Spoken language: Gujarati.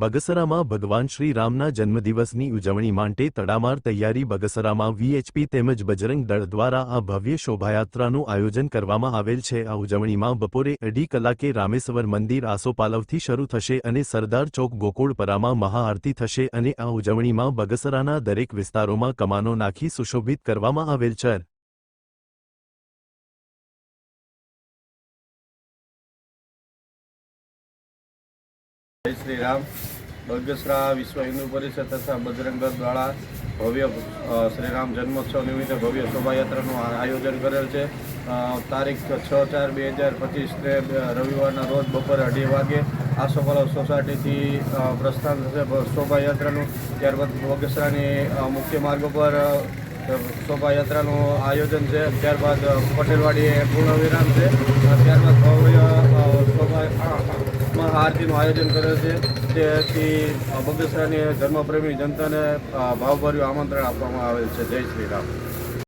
બગસરામાં ભગવાન શ્રી રામના જન્મદિવસની ઉજવણી માટે તડામાર તૈયારી બગસરામાં વીએચપી તેમજ બજરંગ દળ દ્વારા આ ભવ્ય શોભાયાત્રાનું આયોજન કરવામાં આવેલ છે. આ ઉજવણીમાં બપોરે અઢી કલાકે રામેશ્વર મંદિર આસોપાલવથી શરૂ થશે અને સરદાર ચોક ગોકુળપરામાં મહાઆરતી થશે અને આ ઉજવણીમાં બગસરાના દરેક વિસ્તારોમાં કમાનો નાખી સુશોભિત કરવામાં આવેલ છે. શ્રી રામ બગસરા વિશ્વ હિન્દુ પરિષદ તથા બજરંગ દ્વારા ભવ્ય શ્રીરામ શ્રી રામ જન્મોત્સવ નિમિત્તે ભવ્ય શોભાયાત્રાનું આયોજન કરેલ છે. તારીખ છ ચાર બે હજાર પચીસને રવિવારના રોજ બપોરે અઢી વાગે આસોપાલવ સોસાયટીથી પ્રસ્થાન થશે શોભાયાત્રાનું. ત્યારબાદ બગસરાની મુખ્ય માર્ગ પર શોભાયાત્રાનું આયોજન છે. ત્યારબાદ પટેલવાડીએ પૂર્ણ વિરામ છે. ત્યારબાદ ભવ્ય મહાઆરતીનું આયોજન કરે છે. તેથી બગસરાની ધર્મપ્રેમી જનતાને ભાવભર્યું આમંત્રણ આપવામાં આવેલ છે. જય શ્રી રામ.